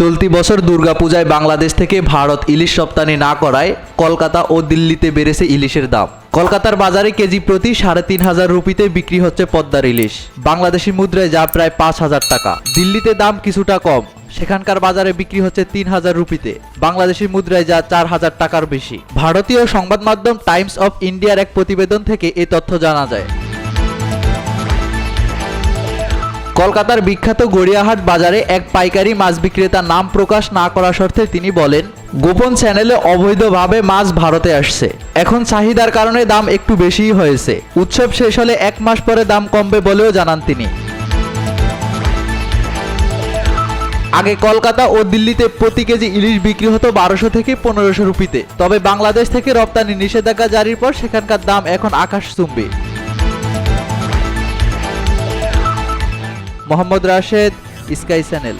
চলতি বছর দুর্গাপূজায় বাংলাদেশ থেকে ভারত ইলিশ রপ্তানি না করায় কলকাতা ও দিল্লিতে বেড়েছে ইলিশের দাম। কলকাতার বাজারে কেজি প্রতি সাড়ে তিন হাজার রুপিতে বিক্রি হচ্ছে পদ্মার ইলিশ। বাংলাদেশি মুদ্রায় যা প্রায় পাঁচ হাজার টাকা। দিল্লিতে দাম কিছুটা কম। সেখানকার বাজারে বিক্রি হচ্ছে তিন হাজার রুপিতে। বাংলাদেশি মুদ্রায় যা চার হাজার টাকার বেশি। ভারতীয় সংবাদ মাধ্যম টাইমস অফ ইন্ডিয়ার এক প্রতিবেদন থেকে এই তথ্য জানা যায়। কলকাতার বিখ্যাত গড়িয়াহাট বাজারে এক পাইকারি মাছ বিক্রেতার নাম প্রকাশ না করা শর্তে তিনি বলেন, গোপন চ্যানেলে অবৈধভাবে মাছ ভারতে আসছে। এখন চাহিদার কারণে দাম একটু বেশিই হয়েছে। উৎসব শেষ হলে এক মাস পরে দাম কমবে বলেও জানান তিনি। আগে কলকাতা ও দিল্লিতে প্রতি কেজি ইলিশ বিক্রি হতো বারোশো থেকে পনেরোশো রুপিতে। তবে বাংলাদেশ থেকে রপ্তানি নিষেধাজ্ঞা জারির পর সেখানকার দাম এখন আকাশচুম্বী মোহাম্মদ রাশেদ স্কাই চ্যানেল।